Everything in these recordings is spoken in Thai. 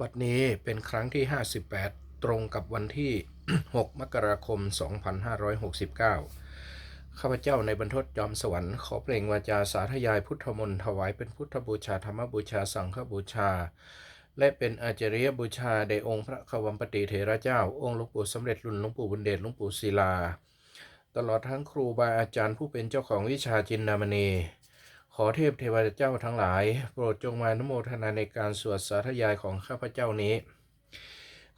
บัดนี้เป็นครั้งที่ 58 ตรงกับวันที่ 6 มกราคม 2569 ข้าพเจ้าในบรรทดจอมสวรรค์ขอเปล่งวาจาสาธยายพุทธมนต์ถวายเป็นพุทธบูชาธรรมบูชาสังฆบูชา และเป็นอาจริยบูชาแด่องค์พระขวัมปติเถระเจ้า องค์หลวงปู่สำเร็จรุ่นหลวงปู่บุญเดชหลวงปู่ศิลา ตลอดทั้งครูบาอาจารย์ผู้เป็นเจ้าของวิชาจินนามณี อเทพเทวดาเจ้าทั้งหลาย โปรดจงมานุโมทนาในการสวดสาธยายของข้าพเจ้านี้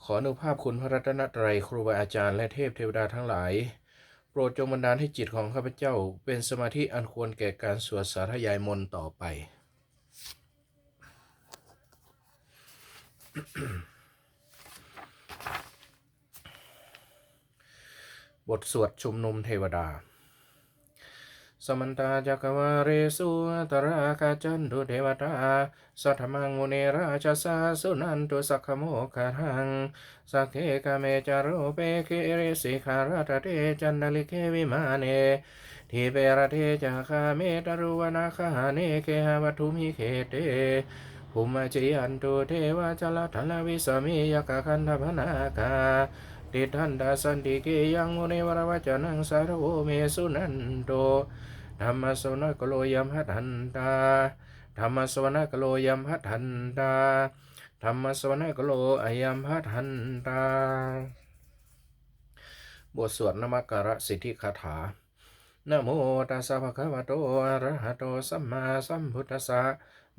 ขออนุภาพคุณพระรัตนตรัยครูบาอาจารย์และเทพเทวดาทั้งหลาย โปรดจงบันดาลให้จิตของข้าพเจ้า เป็นสมาธิอันควรแก่การสวดสาธยายมนต์ต่อไปบทสวดชุมนุมเทวดา สมันตาจักวาเรสุตราคาจันตุเทวตา สัทมังมุเนราชสาสุนันตุสักขโมคาทัง สักเคกาเมจารุเปเคเรสิขาราตเตจันดลิเควิมาเนทีเปรเทจาคาเมตรุวนาคาเนเคหวัตุมิเคเตภุมจยันตุเทวจลทัลวิสมิยกคันธพนาคาติทันดาสันติเกยังมุนิวรวัจนังสารโวเมสุนันโต ธรรมสวนกโลยัมหัตันตาธรรมสวนกโลยัมหัตันตาธรรมสวนกโลอายัมหัตันตา บทสวดนมักการะสิทธิคาถานะโมตัสสะภะคะวะโตอะระหะโตสัมมาสัมพุทธัสสะ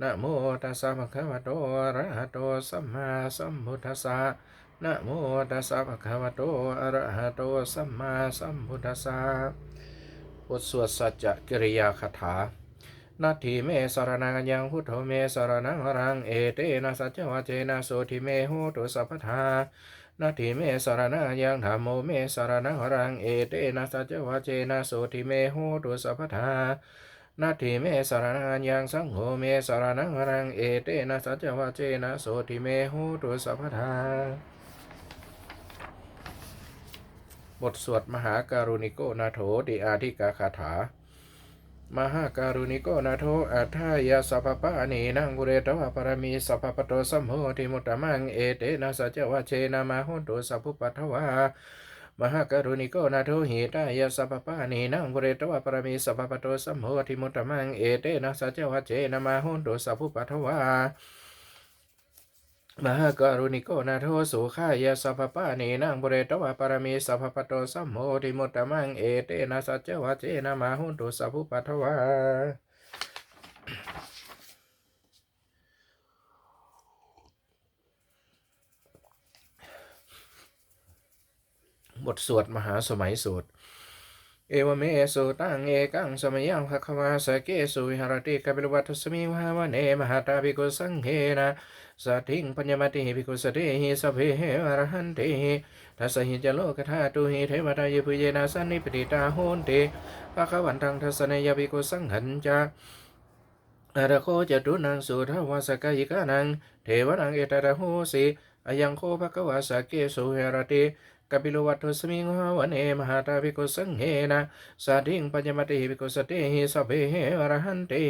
นะโมตัสสะภะคะวะโตอะระหะโตสัมมาสัมพุทธัสสะนะโมตัสสะภะคะวะโตอะระหะโตสัมมาสัมพุทธัสสะ บทสวดสัจจกิริยาคาถานาทีเมสรนังยังพุทโธเมสรนังวรังเอเตนะสัจจวะเจนะโสทิเมโหตุสัพพทานาทีเมสรนังยังธรรมโมเมสรนังวรังเอเตนะสัจจวะเจนะโสทิเมโหตุสัพพทานาทีเมสารนังยังสังโฆเมสารนังวรังเอเตนะสัจจวะเจนะโสทิเมโหตุสัพพทา บทสวดมหาการุณิโกนาโถติอาทิกาคาถา มหาการุณิโกนาโถอัฏฐายาสัพพปะนีนังกุเรตวะปรมีสัพพปโตสัมโหติมุตตะมังเอเตนะสัจวะเชนะมาหุนตุสัพพุปัทวามหาการุณิโกนาโถหิตายาสัพพปะนีนังกุเรตวะปรมีสัพพปโตสัมโหติมุตตะมังเอเตนะสัจวะเชนะมาหุนตุสัพพุปัทวา มหากรุณิโกนาโทสุขายาสัพพปะเนนังบริตวะปรมีสัพพปโตสัมโมทิมุตตะมังเอเตนะสัจจวะเจนะมาหุนตุสัพพุปัทวาบทสวดมหาสมัยสูตร เอวเมสุตังเอกังสมยังภควาสเกสุวิหรติกาบิลวัตสมิวาวเนมหาตาภิกุสังเฮนะ สัติงปัญญมติภิกขุสเตหิสพเพเหอรหันติทัสหิจโลกธาตุหิเทวดายพุเยนาสันนิปติตาโหนติภควันตังทัสเนยภิกขุสังหันจาอาระโคจตุนังสุทาวาสกายิกานัง เทวนังเอตระโหสิอายังโคภะควาสเกสุเฮรติ กปิโลวัตถุสมิงหาวเนมหาตาภิกุสังเฮนะสัทิงปัญญมติภิกขุสเตหิสัพเพเหอระหันติ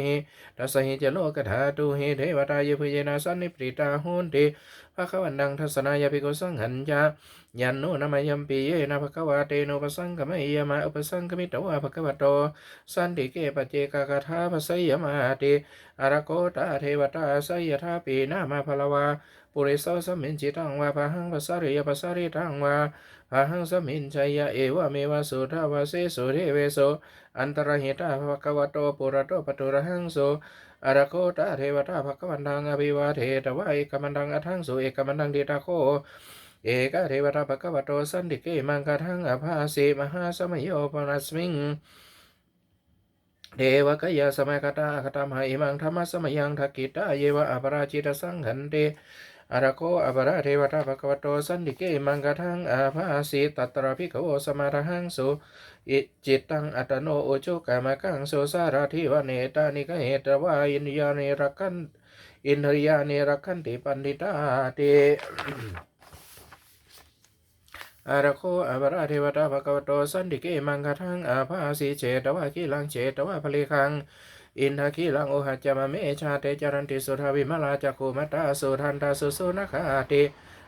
ทัสหิจโลกธาตุหิเทวตายพุเยนะสันนิปติตาโหนติภควันตังทัสนายภิกขุสังหันจายันโนนามยัมปีเยนะภควาเตโนปสังกมยมาอุปสังกมิตวะภควโตสันติเกปเจกากาธาภสยมาติอระโกตาเทวตาสยธาปีนามาพลวาปุริโสสมินจิตังวาพหังภสริยภสริตังวาพหังสมินชัยเอวเมวสุทาวาเสสุเทเวโสอันตรหิตาภควโตปุระโตปตุระหังโสอระโกตาเทวตาภควันตังอภิวาเทตวะเอกมันตังอัทังโสเอกมันตังเดตาโคเอกเทวตาภควโตสันติเกมังกะทังอภาสีมหาสมโยปนัสมิงเทวกยาสมัยคตาคตามหาอิมังธรรมสมยังทักกิตาเยวะอปราชิตสังหันเต อาระโคอปราเทวตาภควโตสันติเกมังกะทังอาภาสีตัตระพิกโวสมาทหังสุอิจิตังอัตโนโอจุกามกังสุสาราทิวเนตานิกเหตวาอินยาเนรักขันอินทริยาเนรักขันติปันติตาเตอาระโคอาบราเทวตาภควโตสันติเกมังคทังอาภาสีเจตวะกิลังเจตวะพลิคัง อินทคีลังโอหัจจามะเมชาเตจารันติสุทาวิมาลาจักขุมัตตาสุทันตาสุสุนคาติ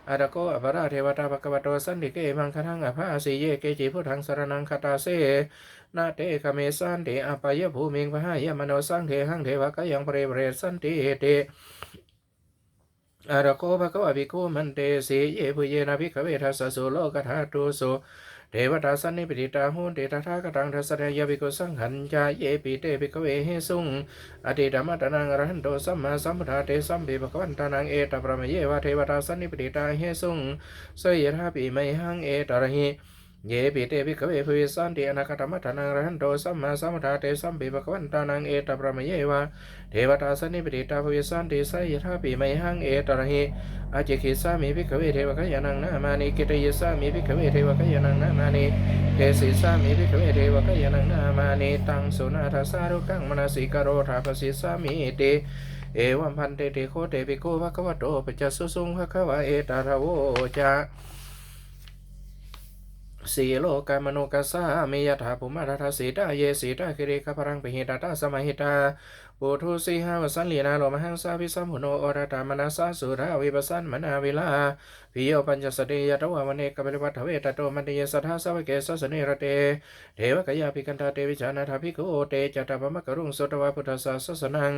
อาตโกอภราเทวตาภควโตสันติเกมังคทังอภาสีเยเกจิพุทธังสรนังคตาเสนาเตคเมสันติอปายภูมิงพหายมโนสังเทหังเทวกยังเปรเปรสันติเตอารโคภะคะวะภิกขุมันเตสีเยปุเยนะภิกขเวทัสสะสุโลกธาตุสุ เทวตาสันนิปติตาหุนเตตถากตังทัสสะยะภิกสังหันจาเยปิเตปิกเวเฮสุงอติธรรมตนังอรหันโตสัมมาสัมพุทธาเตสัมปิภะวันตานังเอตปรมเยวะเทวตาสันนิปติตาเฮสุงเสยยะทาปิไมหังเอตระหิ เยปิเตภิกเวภวิสันติอนาคตมัตนังอรหันโตสัมมาสัมพุทธาเตสัมปิภะควันตานังเอตปรมเยวะเทวตาสนิปติตาภวิสันติไสยทาปิไมหังเอตระหิอาจิคิสามิภิกเวเทวกยานังนามานิกิตยสามิภิกเวเทวกยานังนามานิเทสิสามิภิกเวเทวกยานังนามานิตังสุนาทาสารุกังมนาสิกโรธาปสิสามิติเอวัมพันเตติโคเตปิโกภะคะวะโตปัจจสุสุงภะคะวะเอตาระโวจา สีโลกามโนกัสสามิยถาภูมาทัทสีตาเยสีตาคิริคพรังปิหิตาตาสมัยหิตา ปุถุสีหาวสันลีนาโลมหังสาพิสัมหุโนโอรตามนาสาสุราวิปัสสันมนาวิลาพิโยปัญจสติยตวามเนกปิวัตเวตโตมันติยสัทธาสวเกสสเนรเตเทวกยาภิกันตาเตวิจานาทาภิกขุเตจตปมะกรุงสุตวาพุทธสาสสนัง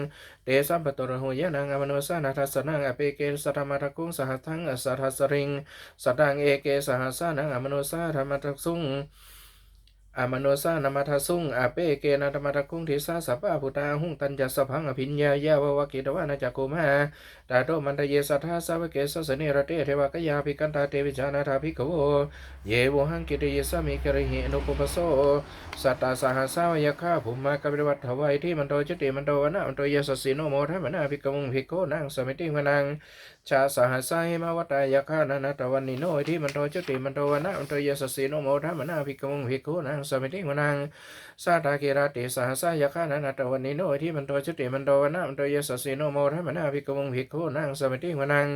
เตสัมปตรหุยนังอมโนสานาทัสนังอเปเกสัทธรรมทกุงสหัสทังอสัทธสริงสัตังเอเกสหัสสานังอมโนสาธรรมทสุง อามโนซานามาทาสุงอาเปเกนาธรรมทคุงทิสาสัพพะพุตาหุงตัญญาสพังอภิญญายาววกิตวานาจักกุมาตาโตมันตเยสัทธาสาวเกสสเนระเตเทวกยาภิกันตาเตวิจานาทาภิกขโวเยวหังกิตยสมิกริหิอนุปปโสสัตตาสหัสาวยคาภุมมากบิวัตถวายที่มันโตจิติมันโตวนะมันโตยสสสิโนโมทัมนาภิกขมุงภิกโขนังสมิติมนังชาสหัสาหิมาวตายคานานาตวันนิโนที่มันโตจิติมันโตวนะมันโตยสสสิโนโมทัมนาภิกขมุงภิกโขนังสมิติมนังสาตาเกราติสหัสายคานานาตวันนิโนที่มันโตจิติมันโตวนะมันโตยสสสิโนโมทัมนาภิกขมุงภิกโขนังสมิติมนัง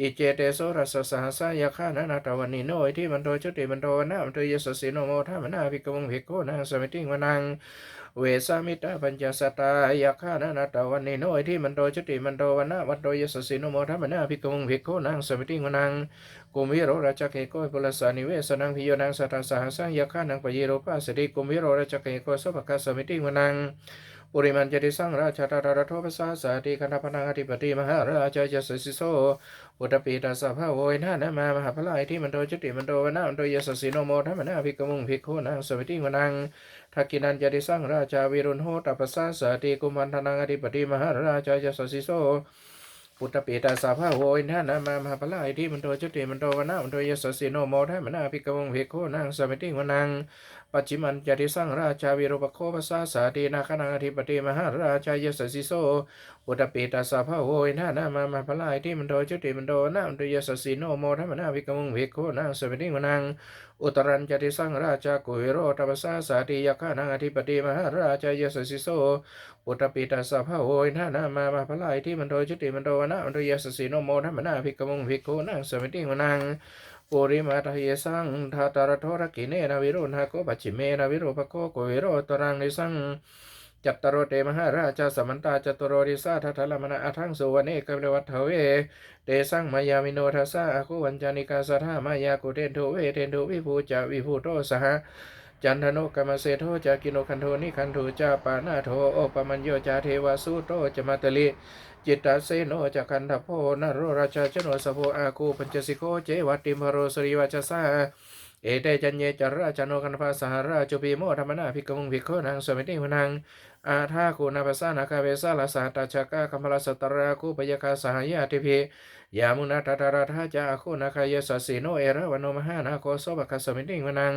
อิเจเตโสรัสสหัสายคานานาตวันนิโนที่มันโตจติมันโตวนะมันโตยสสิโนโมทัมนาภิกขมุงภิกโขนังสมิติมนังเวสามิตาปัญจสตายาคานานาตวันนิโนที่มันโตจติมันโตวันนะวันโตยสสิโนโมทัมนาภิกขุงภิกโขนังสมิติมนังกุมวิโรราชเกโกปุลสานิเวสนังพิโยนังสัตตสหัสังยาคานังปะเยโรปัสสติกุมวิโรราชเกโกสภคัสสมิติมนัง ปุริมันเจติสังราชาตาตาโทปัสสาสาติคันธพนังอธิปติมหาราชาจสสิโสปุตตปีตาสภาโวยนานามามหาพลายที่มันโตจุติมันโตวนามันโตยสสิโนโมทัมนาภิกมุงภิกขุนังสมิติมนังทักกินันเจติสังราชาวิรุณโหตปัสสาสาติกุมันธนังอธิปติมหาราชาจสสิโสพุทธปีตาสาภาโวินทานามามหาพลายที่มันโตจุติมันโตวนามันโตยสสิโนโมทัมนาภิกมุงภิกขุนังสมิติมนัง ปัจจิมันจติสังราชาวิรุปโคปัสสาสาตินาคนังอธิปติมหาราชายสสิโสอุตปีตาสาภาโวินานามามาพลายที่มันโตจุติมันโตนามันโตยสสิโนโมทัมนาภิกขมุงภิกขุนังสมิติมนังอุตรัญจติสังราชากุวิโรตปัสสาสาติยาคานังอธิปติมหาราชายสสิโสปุตตปีตาสาภาโวยนานามามาพลายที่มันโดยจุติมันโดนะมันโดยสสีโนโมทัมนาภิกขมุงภิกขุนังสมิติมนัง ปุริมาทยสังทาตารโทรกิเนนาวิโรนาโกปัจฉิเมนาวิโรภโคโกวิโรตรังนิสังจัตตโรเตมหาราชาสมันตาจตุโรดิสาทัทลมนาอัทังสุวเนกเรวัตเทเวเตสังมายามิโนทัสสะอคุวันจานิกาสัทธามายากุเทนโทเวเทนโทวิภูจาวิภูโตสห จันทโนกรรมเสโทจากิโนคันโทนิคันโทจาปานาโทโอปมัญโยจาเทวาสุโตจมาตลิจิตตาเสโนจักันทโพนโรราชาชโนสโพอาคูปัญจสิโกเจวัติมโรสริวัชสาเอเตจัญเยจราชโนกันภาสหราจุปีโมธรรมนาภิกขุงภิกขุนังสมิติหุนังอาทาคูนาภาษานาคาเวสาลาสาตาชากาคัมพลสตราคูปยาคาสหายาติภิยามุนาตตาราธาจาคูนาคายสสีโนเอระวโนมหานาโคโสบคัสสมิติหุนัง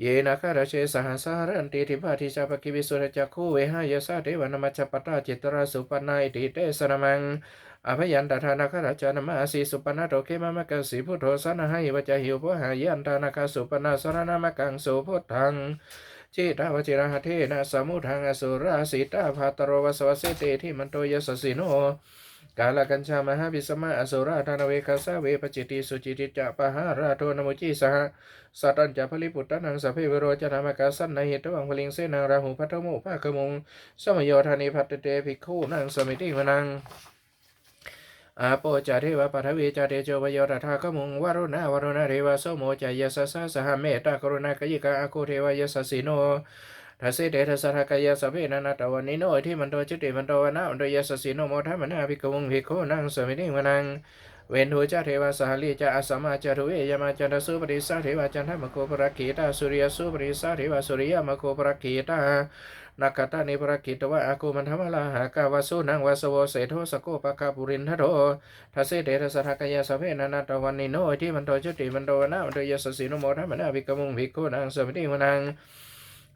เยนะคาราเชสหัสารันติทิพาทิชาปกิวิสุรจักขุเวหายสาเทวนามัจจปตาจิตราสุปนาอิติเตสนมังอภยันตทานาคาราชานามาสีสุปนาโตเกมามะกังสีพุทโธสนะให้วจหิวพหายันตานาคาสุปนาสรณามะกังสุพุทธังจิตาวจิระหะเทนะสมุทังอสุราสิตาภาตโรวสวสเสเตที่มันโตยสสิโน กาลกัญชามหาวิสมาอสุราธานเวคาสาเวปจิติสุจิติจะปะหาราโทนมุจิสหสัตัญจะพลิปุตตนังสัพเพเวโรจนามกาสันในเหตุวังพลิงเสนาราหูพัทโมภาคมงสมโยธานิพัตเตภิกขุนังสมิติวนังอาโปจาเทวปัทวีจาเตโจวโยตถาคมุงวรุณาวรุณาเทวโสโมจายสสสสหเมตตากรุณากยิกาอาคูเทวายสสิโน ทัสสิเดทัสสะทากายสพเพนันตวันนิโนที่มันโตจิติมันโตวนะมันโตยสสิโนโมทัมนาภิกวงภิกขุนังสมิติวนังเวนหูจาเทวาสหลีจาอสมมาจารุเอยมาจันทสุปริสาเทวาจันทมโคปรักขีตาสุริยสุปริสาเทวาสุริยมโคปรักขีตานักขตานิปรักขิตวะอากูมันธรรมลาหากาวาสุนังวาสโวเสโทสโกปะกาปุรินทโรทัสเสเดทัสสะทากายสพเพนันตวันนิโนที่มันโตจุติมันโตวนะมันโตยสสิโนโมทัมนาภิกมุงภิกขุนังสมิติวนัง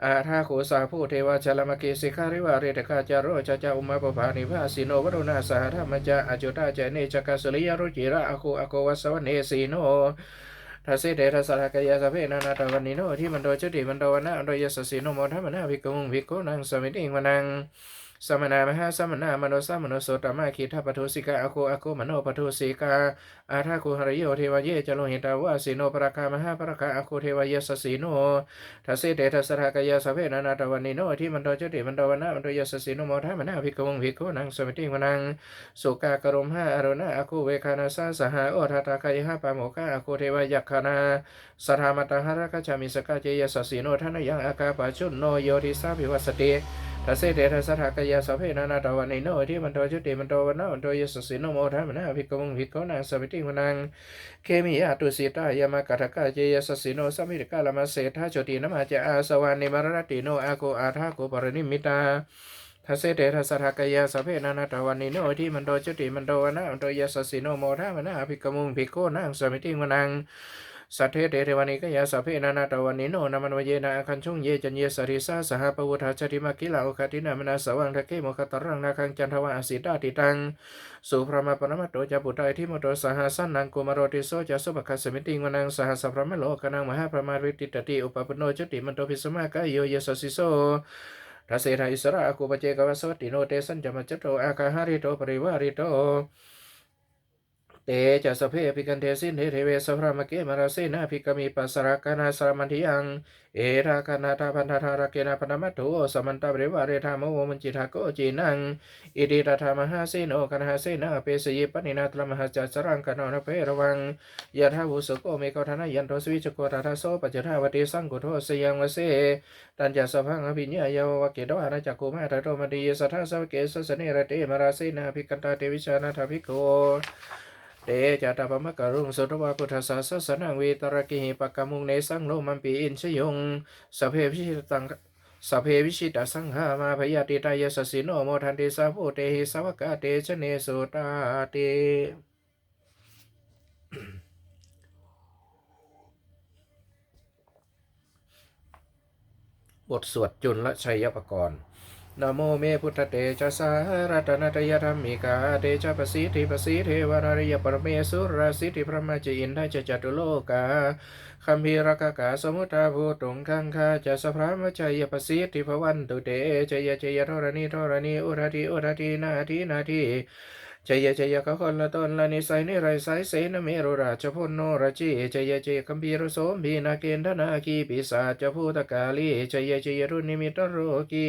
อาทาโขสาผู้เทวาชลมเกสิการิวาเรตกาจารโรจจาอุมาปภานิภาสิโนวรุณาสหธรรมจาอจุตาเจเนจกาสุริยรุจิระอโคอโควัสวเนสีโนทัสเดทัสระทากายสเพนานตวันนิโนที่มันโดยเจุติมันโดวันะมันโดยยสสิโนโมทัมนาภิกขุงภิกขุนังสมิติงวนัง สมณามหาสมณามโนสมโนโสตมาคิทัปทุสิกาอโคอโคมโนปทุสิกาอาทาคุหริโยเทวเยจโลหิตาวาสิโนปรากามหาปรากาอโคเทวเยสสีโนทัสเสเตทัสสะทากายสเพนันตวันนิโนที่มันโตจุติมันโตวนะมันโตยสสีโนโมทัมนาภิกมุงภิกขุนังสมิติวนังสุกากรมห้าอรุณาอคูเวคานาสาสหาโอทัตตากายห้าปาโมกาอคูเทวยักขณาสธามตหรกจามิสกาเจยสสีโนทานยังอากาปาชุนโนโยทิสาภิวัสติ ทัสเสเตทัสทากายสพเพนานาตวันนิโนที่มันโตจุติมันโตวันนะมันโตยสสีโนโมทัมนาภิกมุงภิกขุนังสมิติวนังเคมิยาตุสิตายามากาทกาเจยสสิโนสัมมิริกาลมาเสทาโจตินมาจาอาสวานิมารณติโนอาโกอาทาโกปรินิมิตาทัสเสเตทัสทากยาสพเพนานาตวันนิโนที่มันโตจุติมันโตวันนะมันโตยสสินโนโมทัมนาภิกมุงภิกขุนังสมิติวนัง สัทเทเตเทวานิกยาสัพเพนานาตวันนิโนนามันวเยนาคันชุงเยจันเยสริสาสหปวุธาจติมากิลาโอคตินา มนาสวังทะเกโมคตรังนาคังจันทวะอสิตาติตัง สุพระมาปนมัตโตจะปุตตายที่มโตสหสันนังกุมารติโสจะสุภคัสมิติงวนังสหสัพพมโลกนังมหาประมาริติตติอุปปโนจติมันโตพิสมากายโยเยสสิโสทัสเสทาอิสระอากุปเจกวสวัติโนเตสัญจมัจจโตอาคาหาริโตปริวาริโต เตจะสเพปิกันเทสินเทเทเวสพระมเกมาราเสนาภิกมีปัสรากนาสรมันทิยังเอราคานาทาพันธาราเกนาปนมัตโถสมันตาบริวาเรธามโวมันจิทาโกจีนังอิติตถามหาเสโนกันหาเสนาเปสยิปนินาตรมหาจัสรังกนอนเพระวังยะทาวุสโกเมกทานายันโทสวิจโกตาทาโสปัจจทาวติสังกุโทสยังวเสตัญจสพังอภิญญายาวะเกดวานาจักกุมาตโตมดีสัทธาสวเกสสเนระเตมราเสนาภิกันตาเตวิชานาทาภิกโข เตจัตตาปมะกรุงสุตวะพุทธสาสสนังเวตระกิหิปะกมุงเนสังโนมัมปีอินชยงสเพพิชิตังสเพวิชิตสังฆามาพยาติตายสสิโนโมทันติสาภูเตหิสาวกาเตชเนสุตาเตบทสวดจุลชัยปกรณ์ นโมเมพุทธเตชะสารัตนตยธรรมิกาเตชะปสีทิปสีเทวนาริยปรเมสุราสิทธิพระมาจอินทจจตุโลกาคัมภีรกกาสมุทาภูตุงคังคาจะสพรามจยปสีทิภวันตุเตจยจยธรณีธรณีอุรติอุรตินาทีนาทีจยจยกคนละตนละนิสัยนิไรสายเสนเมรุราชพลโนรจีจยจยคัมภีรโสมพีนาเกณฑนาคีปิสาจภูตกาลีจยจยรุนิมิตโรกี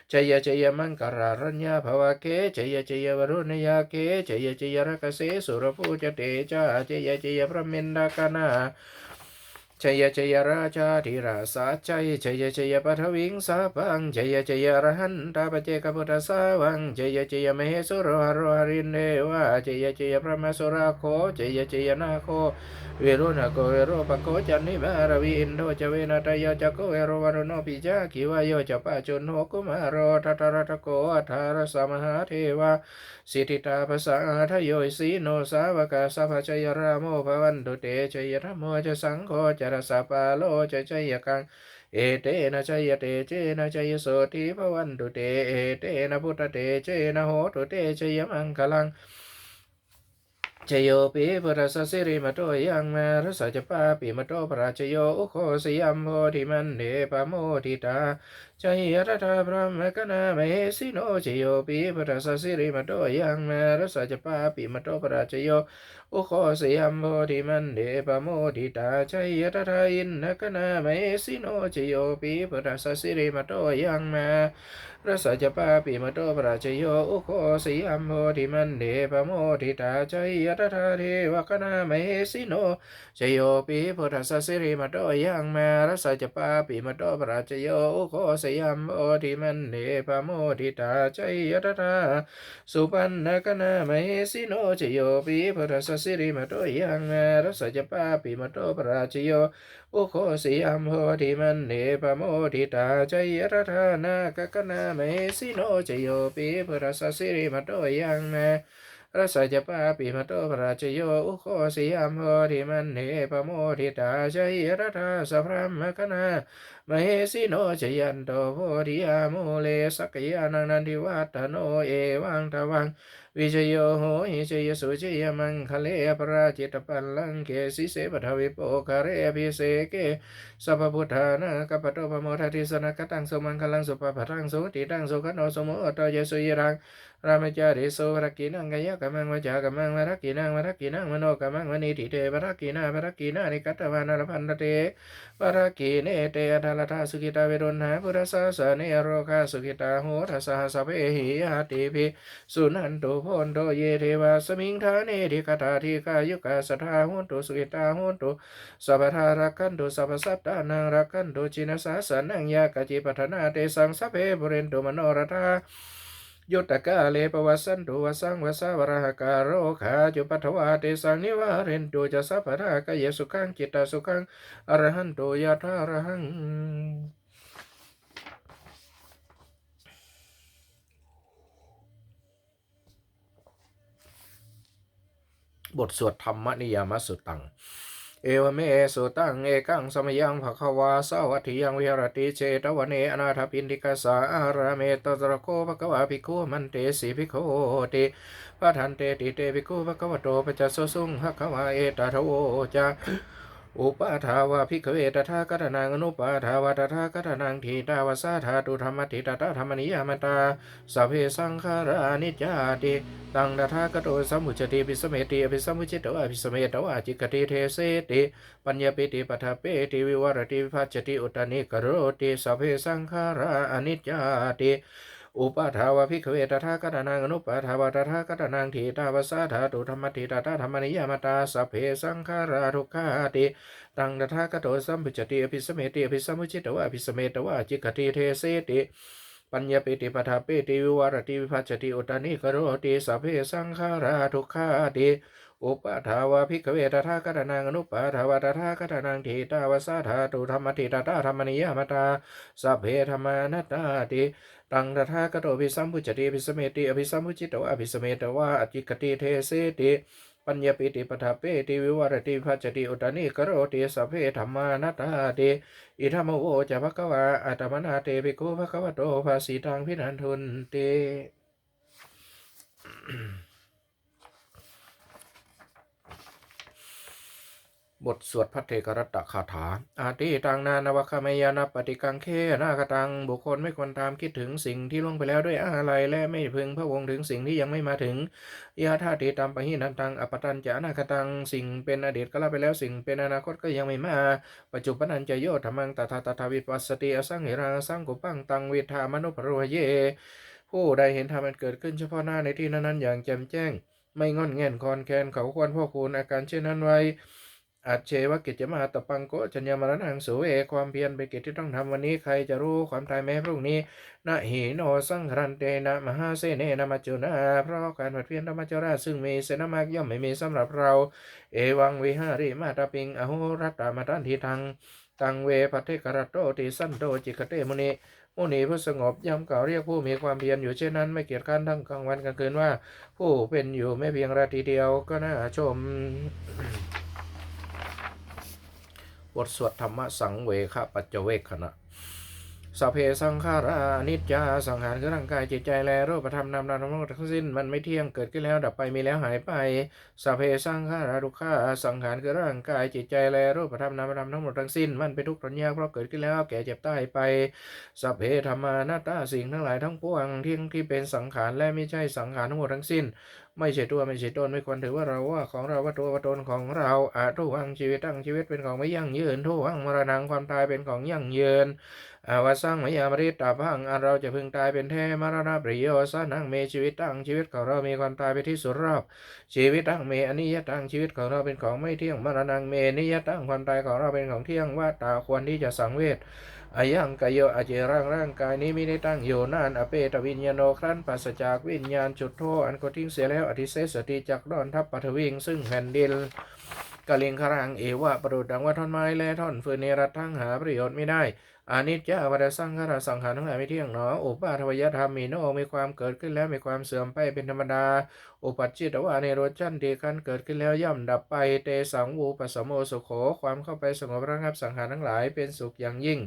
กจยจยขจคนนตุรงสุ ชัยยะชัยยะราเกจยจยรกเสสุรภูจเตจาจยจยพรากนาชัยชัยราชาธิราสาชัยชัยชัยปัทวิงสาพังชัยชัยรหันตาปเจกพุทธสาวังชัยชัยมเหสุรหโรหรินเดวะชัยชัยพระมสุราโคชัยชัยนาโคเวรุณโกเวโรปโคจันนิบารวิอินโดจเวนัตยจโกเวโรวรุโนปิจาคิวายโยจปะจุนโหกุมารโรทัตระตโกอัทารสมหาเทวาสิทธิตาภาษาทโยสีโนสาวกาสัพชยรามโมภวันตุเตชยธรรมโมจะสังโฆจรสปาโลจะชยกังเอเตนะชยเตเจนะชยโสติภวันตุเตเอเตนะพุทธเตเจนะโหตุเตชยมังคลังชโยปิปุรสสิริมโตยังมารสจปาปิมโตปราชโยอุโคสยัมโพธิมันเดปโมทิตาชยรัตพระมกนาเมสิโนชโยปิปุรสสิริมโตยังมารสจปาปิมโตปราชโย อุโคสยัมโพธิมันเดปโมทิตาชัยรัตอินนกนาเมสิโนชโยปิปุรสสิริมโตยังมารสจปาปิมโตปราชโยอุโคสยัมโพธิมันเดปโมทิตาใจยตถาเทวคณามเหสิโนชโยปิพุทธสสิริมโตยังมารสจปาปิมโตปราชโยอุโคสยัมโพธิมันเดปโมทิตาใจยตถาสุปันนกนาเมสิโนชโยปิพุทธสสิริมโตยังมารสจปาปิมโตปราชโยอุโคสิยัมโหติมันเนปโมทิตาใจยรธานากกนาเมสิโนจโยปิปุรสสิริมโตยังเมรสจปาปิมโตปราชโยอุโคสิยัมโหติมันเนปโมทิตาใจรธาสัพพะมกนามเหสิโนจยันโตโพธิยาโมเลสักยานังนันทิวัตโนเอวังทวังวิจโยโหหิจยสุจยมังคะเลปราจิตปัลลังเกสิเสปทวิโปคาเรพิเสเกสัพพุทธานากัปปโตปโมทติสนกตังสุมังคลังสุปปะทังสุติตังสุขโนสมุตโตเยสุยรังรามจาริโสภรกินังกายกัมมังวจากัมมังวรกินังวรกินังมโนกัมมังวนิติเตภรกินาภรกินานิกัตวานารพันเตภรกิเนเตอทลทาสุขิตาเวรุณหาพุทธสาสเนโรคาสุขิตาโหทัสสะสะเพหิอาติภิสุนันโตโพนโตเยเทวาสมิงธาเนธิคาถาธิกายุกาสทาหุนตุสุขิตาหุนตุสัพพทารักขันตุสัพพสัตตานังรักขันตุจินสาสนังยากจิปัฏนาเตสังสพเพบุเรนตุมโนรธา ยุตตะกาเลปวัสันตุวสังวสาวรหการโรขาจุปัทวาเตสังนิวาเรนตุจะสัพพทากายสุขังจิตตสุขังอรหันตุยะทารหังบทสวดธรรมนิยามสุตัง เอวเมสุตังเอกังสมยังภควาสาวัติยังวิหรติเจตวันเนอนาถปินติกาสาอาราเมตตระโคภควาภิกขุมันเตสีภิกขุติปะทันเตติเตภิกขุภควโตปจัสสสุงภควาเอตตะโวจา อุปาทาวาภิกขเวตถาคตนังอนุปาทาวาตถาคตนังทีตาวาสาธาตุธรรมติตตาธรรมนิยามตาสัพเพสังขารานิจาติตังตถาคโตสัมมุจติปิสเมติอภิสัมมุจิตวะอภิสเมตวะจิกติเทเสติปัญญาปิติปัฏฐเปติวิวรติวิภัจจติอุตตนิกโรติสัพเพสังขารานิจจาติ อุปาทาวะพิกเวตถาคตนังอนุปาทาวะตถาคตนังทีตาวาสาธาตุธรรมติตตาธรรมนิยามตาสเพสังขาราทุกขาติตังตถาคตสัมพุจติอภิสเมติอภิสมุจิตวะอภิสเมตวะจิกติเทเสติปัญญาปิติปทาปิติวิวารติวิภัจจติอุตานิกโรติสัพเพสังขาราทุกขาติอุปาทาวะพิกเวตถาคตนังอนุปาทาวะตถาคตนังทีตาวาสาธาตุธรรมติตตาธรรมนิยามตาสัพเพธรรมานัตตาติ ตังตถาคโตภิสัมพุจติอภิสเมติอภิสัมพุจิตวะอภิสเมตวะอจิกติเทเสติปัญญาปิติปทาเปติวิวารติภัจติอุตตานิกโรติสัพเพธรรมานัตตาติอิธรรมโวจะภควาอัตตมนาเตภิกขุภควโตภาสีตังพินันทุนเต บทสวดพระเทกรัตตคาถา อาทิตังนานวคามยานาปฏิกังเคนาคตัง บุคคลไม่ควรตามคิดถึงสิ่งที่ล่วงไปแล้วด้วยอะไรและไม่พึงพระวงถึงสิ่งที่ยังไม่มาถึงยาธาติตามปะหินันตังอปตันจานาคตัง สิ่งเป็นอดีตก็ละไปแล้วสิ่งเป็นอนาคตก็ยังไม่มา ปัจจุบันันจะโยธรรมังตถาตถาวิปัสสติอสังเหรังสังกุปังตังเวิธามนุปรหเย ผู้ใดเห็นธรรมันเกิดขึ้นเฉพาะหน้าในที่นั้นๆอย่างแจ่มแจ้ง ไม่งอนแงนคอนแคนเขาควรพ่อคูณอาการเช่นนั้นไว้ อัจเชวะกิจจมาตปังโกจัญญามรณังสุเอความเพียรเป็นกิจที่ต้องทำวันนี้ใครจะรู้ความตายแม้พรุ่งนี้นะหิโนสังครันเตนะมหาเสเนนะมัจจุนาเพราะการผัดเพียรธรรมจราซึ่งมีเสนมากย่อมไม่มีสำหรับเรา เอวังวิหาริมาตาปิงอโหรัตตามาตันทีทังตังเวพัเทกรัตโตติสันโตจิกเตมุนีมุนีผู้สงบย่อมกล่าวเรียกผู้มีความเพียรอยู่เช่นนั้นไม่เกียจข้านทั้งกลางวันกลางคืนว่า ผู้เป็นอยู่ไม่เพียงราตรีเดียวก็น่าชม บทสวดธรรมสังเวคปัจเจเวกขณะ สพเพสังขารานิจจาสังหารคือร่างกายจิตใจและรูปธรรมนามนามทั้งหมดทั้งสิ้นมันไม่เที่ยงเกิดขึ้นแล้วดับไปมีแล้วหายไปสพเพสังขาราทุกขาสังหารคือร่างกายจิตใจและรูปธรรมนามธรรมทั้งหมดทั้งสิ้นมันเป็นทุกข์ทนยากเพราะเกิดขึ้นแล้วแก่เจ็บตายไปสพเพธรรมานาตาสิ่งทั้งหลายทั้งปวงที่ที่เป็นสังขารและไม่ใช่สังขารทั้งหมดทั้งสิ้น ไม่ใช่ตัวไม่ใช่ตนไม่ควรถือว่าเราว่าของเราว่าตัวว่าตนของเราอาทุวังชีวิตตั้งชีวิตเป็นของไม่ยั่งยืนทุวังมรณังความตายเป็นของยั่งยืน อาวสังมยามริตาพังอันเราจะพึงตายเป็นแท้มรณะปริโยสานังเมชีวิตตั้งชีวิตของเรามีความตายไปที่สุดรอบ ชีวิตตั้งเมอนิยตั้งชีวิตของเราเป็นของไม่เที่ยงมรณังเมนิยตั้งความตายของเราเป็นของเที่ยงว่าตาควรที่จะสังเวชอายังกายโยอาเจร่างร่างกายนี้ไม่ได้ตั้งอยู่นานอเปตวิญญาโนครั้นปราศจากวิญญาณจุดโทอันก็ทิ้งเสียแล้วอธิเสสติจากดอนทัพปัทวิงซึ่งแผ่นดิน กะเลียงครังเอวะประดุดดังว่าท่อนไม้และท่อนฟืนเนรัตทั้งหาประโยชน์ไม่ได้อานิจจาวัฏสังขารสังขารทั้งหลายไม่เที่ยงหนออุปาทวยธรรมมีโนมีความเกิดขึ้นแล้วมีความเสื่อมไปเป็นธรรมดา อุปัจจิตวาในรสจันติการเกิดขึ้นแล้วย่อมดับไปเตสังวูปสมโมสุโขความเข้าไปสงบระงับสังขารทั้งหลายเป็นสุขอย่างยิ่ง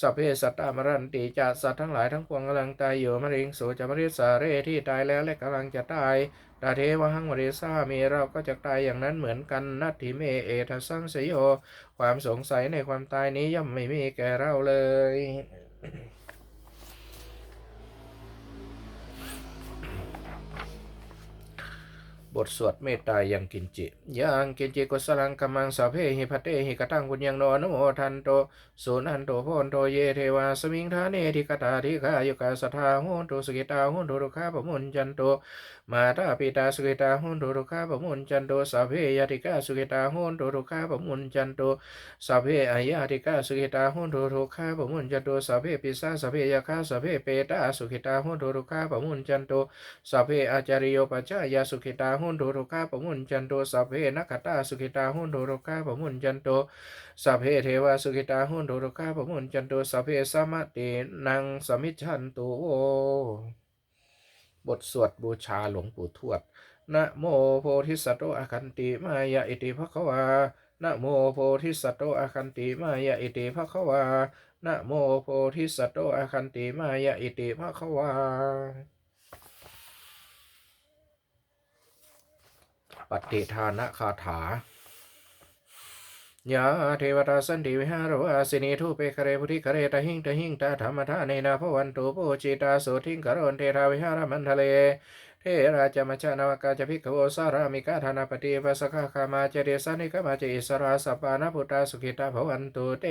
สัพเพสัตตามรันติจัสัตว์ทั้งหลายทั้งปวงกำลังตายอยู่มะเร็งโสจะมริสาเรที่ตายแล้วและกำลังจะตาย ตาเทวหังวเรซามีเราก็จะตายอย่างนั้นเหมือนกันนัตถิเมเอทัสังสยโยความสงสัยในความตายนี้ย่อมไม่มีแก่เราเลย บทสวดเมตตายังกินจิยังกินจิกุสลังกัมมังสาเพหิพัตเตหิกตังบุญยังโนนโมทันโตสุนันโตพนโตเยเทวาสมิงทาเนทิกตาทิกายุกาสทาหุนโตสุกิตาหุนโตรุขาปมุนจันโตมาตาปิตาสุกิตาหุนโตรุขาปมุนจันโตสาเพยติกาสุกิตาหุนโตรุขาปมุนจันโตสาเพอายาติกาสุกิตาหุนโตรุขาปมุนจันโตสาเพปิสาสาเพยาคาสาเพเปตาสุกิตาหุนโตรุขาปมุนจันโตสัพเพอาจาริโยปัจจายาสุขิตาหุนโดรุกาปมุนจันโตสัพเพนักตาสุขิตาหุนโดรุกาปมุนจันโตสัพเพเทวาสุขิตาหุนโดรุกาปมุนจันโตสัพเพสมะตินังสมิจฉันตุโวบทสวดบูชาหลวงปู่ทวดนะโมโพธิสัตว์อคันติมายะอิติภควานะโมโพธิสัตว์อคันติมายะอิติภควานะโมโพธิสัตว์อคันติมายะอิติภควา ปฏิทานะคาถายาเทวตาสันติวิหารวาสินีทูเปคเรพุทธิคเรตหิงตหิงตาธรรมทาเนนาพวันตุปูจิตาสุทิงกรณเทราวิหารมันทะเล เทราจมัจจานาวกาจพิกโวสารามิกาธนาปฏิปัสสะคามาเจเดสานิกมาเจอิสราสัปานาพุทธาสุขิตาภวันตุเต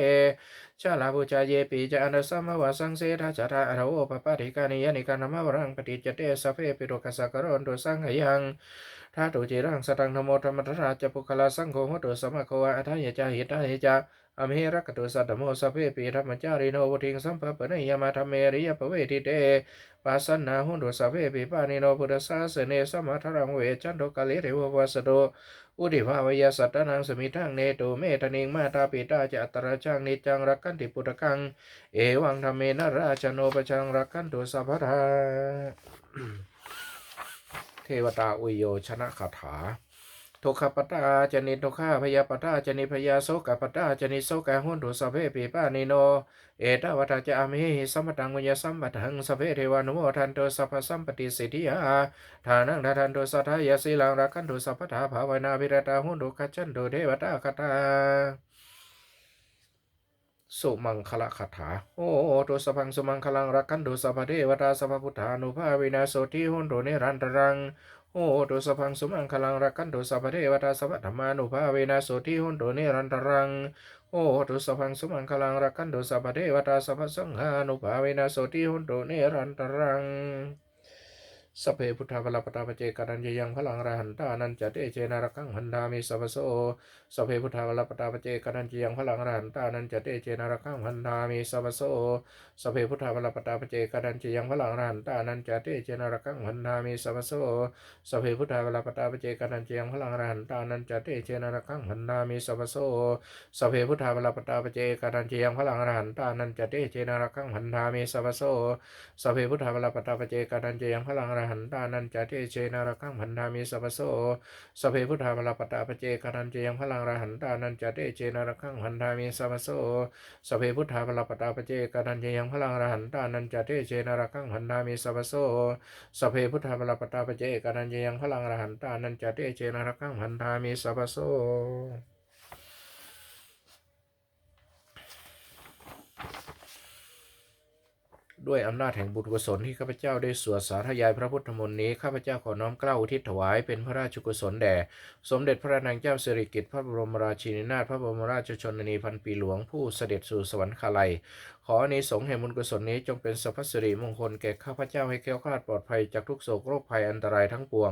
ชาลาบูจาเยปีจานัสสมวาสังเสทาจาราอรโอปปาริกานิยานิกานามวรังปฏิจเตสเพปิโรกัสะกรณตุสังหยังถ้าตุจิรังสตังธโมธรรมทราจะปุคลาสังโฆหตุสมะโควะอัทายจาหิตาหิจา อเมรักตุสัตโมสพเพปีธรรมจาริโนวุทิงสัมปะปะเนยมาธรรมเมริยปเวทิเตปัสสนาหุนตุสพเพปีปานิโนพุทธสาสเนสมัทรังเวจันโตกาลิเทววัสโตอุดิภาวยสัตตนังสมิทังเนตุเมตนิงมาตาปิตาจะอัตระจังนิจังรักขันติปุตกัง เอวังธรรมเมนราชโนปชังรักขันตุสัพพทาเทวตาอุโยชนะคาถา ทุกขปตาจนิทุกขาพยาปตาจนิพยาโสกปตาจนิโสกหุนตุสเพปีปานิโน เอตวัตจะอมิสัมปตังวิญญาสัมปทังสเพเทวานุโมทันโตสัพพสัมปติสิทธิยาทานังทาทันโตสัทธายาสีลังรักันตุสัพพทาภาวนาภิรตาหุนตุขัจจันตุเทวตาคตาสุมังคละคาถา โอ้ตุสพังสุมังคลังรักขันตุสัพพเทวตาสัพพุทธานุภาวินาโสติหุนตุเนรันตรัง โอ้ตุสพังสุมังคลังรักกันตุสัพเทวตาสัพพธรรมานุภาเวนะโสติหุนตุเนรันตรังโอ้ตุสพังสุมังคลังรักกันตุสัพเทวตาสัพพสังฆานุภาเวนะโสติหุนตุเนรันตรัง สเพพุทธาภลปตาปเจกันัญญยังพลังรหันตานันจะเตเจนารกังหันดามิสัพโสสเพพุทธาภลปตาปเจกันัญญยังพลังรหันตานันจะเตเจนารกังหันดามิสัพโสสเพพุทธาภลปตาปเจกันัญญยังพลังรหันตานันจะเตเจนารกังหันดามิสัพโสสเพพุทธาภลปตาปเจกันัญญยังพลังรหันตานันจะเตเจนารกังหันดามิสัพโสสเพพุทธาภลปตาปเจกันัญญยังพลังรหันตานันจะเตเจนารกังหันดามิสัพโสสเพพุทธาภลปตาปเจกานันเจยังพลังรหันหันตานันจะเตเจนารกังพันธามิสัพโสสเพพุทธาภลปตาปเจกานันเจยังพลังรหันตานันจะเตเจนารกังพันธามิสัพโสสเพพุทธาภลปตาปเจกานันเจยังพลังรหันตานันจะเตเจนารกังพันธามิสัพโสสเพพุทธาภลปตาปเจกานันเจยังพลังรหันตานันจะเตเจนารกังพันธามิสัพพโส ด้วยอำนาจแห่งบุญกุศลที่ข้าพเจ้าได้สวดสาธยายพระพุทธมนต์นี้ข้าพเจ้าขอน้อมเกล้าอุทิศถวายเป็นพระราชกุศลแด่สมเด็จพระนางเจ้าสิริกิติ์พระบรมราชินีนาถพระบรมราชชนนีพันปีหลวงผู้เสด็จสู่สวรรคาลัย ขออนิสงส์แห่งบุญกุศลนี้จงเป็นสัพพสิริมงคลแก่ข้าพเจ้าให้แคล้วคลาดปลอดภัยจากทุกโศกโรคภัยอันตรายทั้งปวง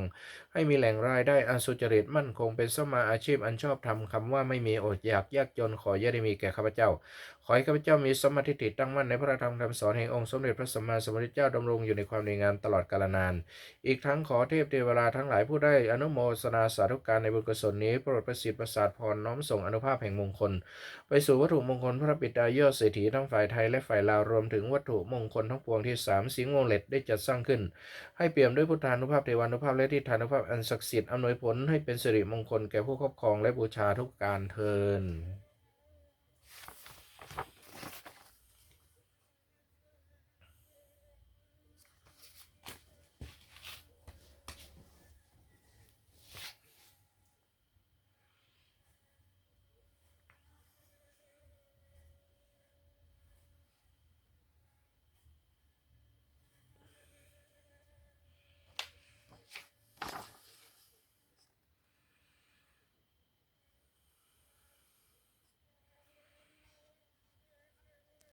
ให้มีแหล่งรายได้อันสุจริตมั่นคงเป็นสมมาอาชีพอันชอบธรรมคำว่าไม่มีอดอยากยากจนขออย่าได้มีแก่ข้าพเจ้า ขอให้ข้าพเจ้ามีสมมาธิฏฐิตั้งมั่นในพระธรรมคำสอนแห่งองค์สมเด็จพระสัมมาสัมพุทธเจ้าดำรงอยู่ในความดีงามตลอดกาลนาน อีกทั้งขอเทพเทวราทั้งหลายผู้ได้อนุโมทนาสาธุการในบุญกุศลนี้โปรดประสิทธิ์ประสาทพรน้อมส่งอนุภาพแห่งมงคล ไปสู่วัตถุมงคลพระบิดายอดเศรษฐีทั้งฝ่ายไทยและฝ่ายลาวรวมถึงวัตถุมงคลทั้งปวงที่สามสิงห์วงเล็ดได้จัดสร้างขึ้น ให้เปี่ยมด้วยพุทธานุภาพเทวานุภาพและทิฏฐานุภาพอันศักดิ์สิทธิ์อำนวยผลให้เป็นสิริมงคลแก่ผู้ครอบครองและบูชาทุกการเทิน